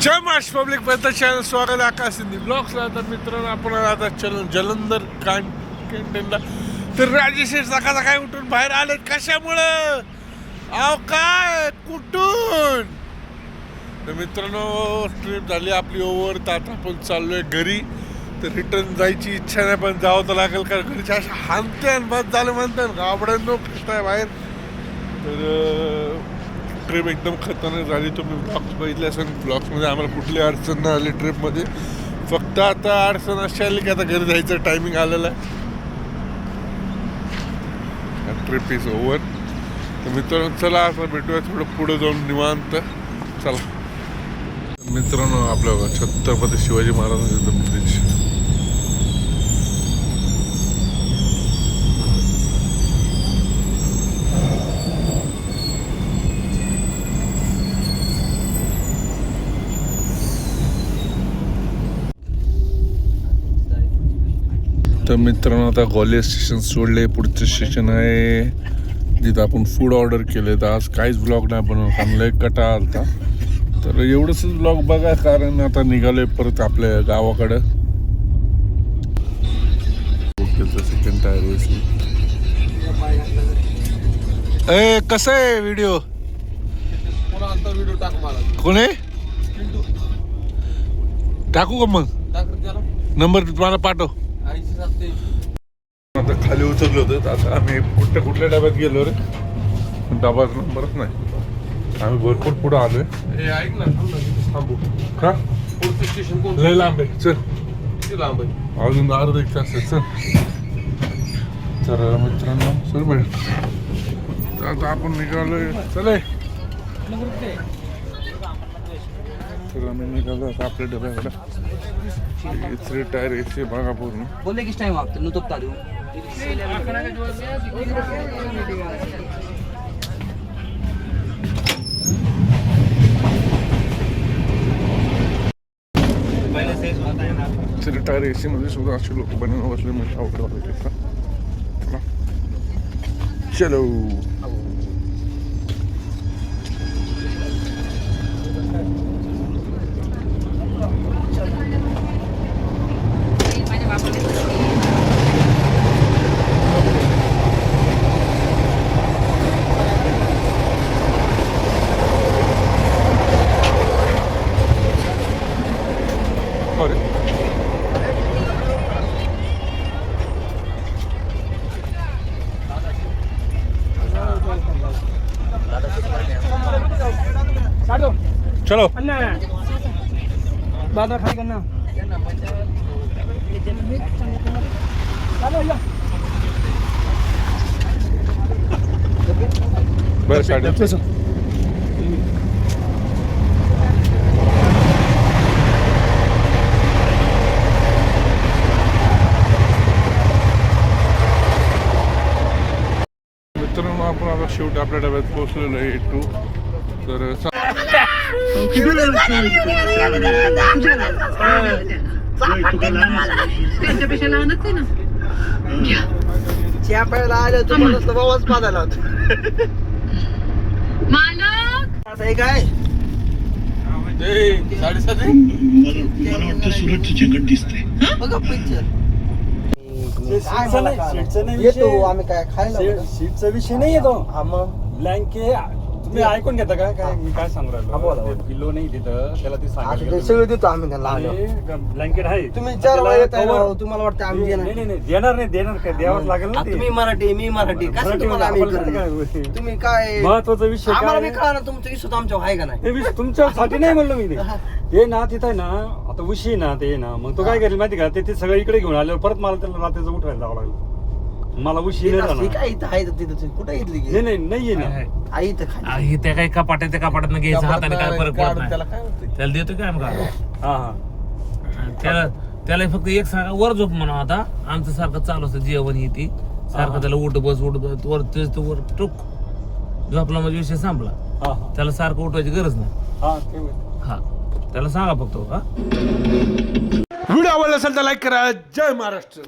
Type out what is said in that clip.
जय माश public पर्यंत channel स्वागत आकाश सिंधी ब्लॉग्सला तर मित्रांनो आपण आता चॅनल जलंधर कॅन्टेनला तर राजेश सकाळ काय उठून बाहेर आले. कशामुळं? अहो काय? कुठून? तर मित्रांनो ट्रिप झाली आपली ओव्हर तर आता आपण चाललोय घरी. तर रिटर्न जायची इच्छा नाही पण जावं तर लागेल कारण घरच्या अशा हानते आणि बस झालं म्हणतात. गाबड्यांनो फिरताय बाहेर. तर ट्रिप एकदम खतरनाक झाली. तुम्ही ब्लॉग्स बघितले असेल ब्लॉग्समध्ये आम्हाला कुठली अडचण नाही आली ट्रिपमध्ये फक्त आता अडचण अशी आली की आता घरी जायचं टायमिंग आलेला आहे. ट्रिप इज ओव्हर तर मित्रांनो चला असं भेटूया थोडं पुढे जाऊन निवांत. चला. मित्रांनो आपल्या छत्रपती शिवाजी महाराजांचं ब्रिज तर मित्रांनो आता ग्वालियर स्टेशन सोडले पुढचं स्टेशन आहे. जिथं आपण फूड ऑर्डर केले तर आज काहीच ब्लॉग नाही बनवलं कारण लय कटा आलता. तर एवढंच ब्लॉग बघा कारण आता निघालोय परत आपल्या गावाकडं. सेकंड टायर ए कसं आहे व्हिडिओ कोण आहे? टाकू का मग? नंबर मला पाठव. आता खाली उतरलो होतो आता आम्ही कुठल्या कुठल्या डब्यात गेलो रे? डबा नंबरच नाही. आम्ही भरपूर पुढे आलोय. हे ऐक ना थांब का? पुढचं स्टेशन लय लांब आहे. चल. किती लांब आहे? अजून अर्धा एक तास आहे. चल. तर मित्रांनो चल बाई. तर आता आपण निघालोय. चले तर आम्ही निघालो आता आपल्या डब्याकडे. थ्री टायर एसी बघा पूर्ण. बोलले किस टाइम आपको नु तो बता दूं थ्री टायर एसी मध्ये सुद्धा असे लोक बनवून बसले म्हणजे वाटत चला. चलो. अरे चलो। बाद में खाई करना। बरं साडे. मित्रांनो आपण आता शेवटी आपल्या डब्यात पोहोचलेलो आहे टू तर त्यांच्यापेक्षा लहानच आहे ना चहा प्यायला आलं तर मला नुसतं बाबाच पाजायला होतं मालक. आता हे काय ए, साडेसात आहे मला वाटतं सुरतचं जगत दिसतंय बघा पिक्चर येतो आम्ही काय खायला सीटचा विषय नाही येतो ब्लँके तुम्ही ऐकून घेता का? काय मी काय सांगू हा, बोला, राहिलो बोला. पिल्लो नाही तिथं. त्याला ती आता ते सगळं देतो आम्ही त्यांना. ब्लँकेट आहे. तुम्ही चार त्याला वेळा येत आहे cover- राव, तुम्हाला वाटतं आम्ही नाही देणार. नाही नाही, देणार नाही देणार काय? द्यावंच लागेल ना ते. तुम्ही मराठी मी मराठी. कसं मराठी तुम्हाला आम्ही करणार? काय- तुम्ही काय महत्त्वाचा विषय आम्हाला काय? बी कळा ना तुमचं आमच्यावर आहे का नाही? विषय तुमच्यासाठी नाही म्हणलं मी ते. हे. ना तिथं आहे ना आता उशी ना ते ना. मग तो काय करेल माहिती का? ते ते सगळं इकडे घेऊन आल्यावर परत मला त्याला रात्रीचं उठवायला जावं लागलं. मला उशी हे नाही जाणार काय इथं आहे तिथं कुठे घेतली नाही की नाही नाहीये ना आई इथं खाली. आहे त्या काही कपाट त्या कपाटात घ्यायचं हाताने काय फरक पडत नाही. त्याला काय होतं त्याला देतो काय आम्ही का हा हा. त्याला त्याला फक्त एक सांगा वर झोप म्हणा आता. आमचं सारखं चालू असतं जेवण ही ती सारखं त्याला उठ बस उठ बस वर तेच तो वर टुक. झोपला म्हणजे विषय संपला. हा हा. त्याला सारखं उठवायची गरज नाही. हा ते. हा. त्याला सांगा फक्त हो, हा व्हिडिओ आवडला असेल तर लाईक करा. जय महाराष्ट्र.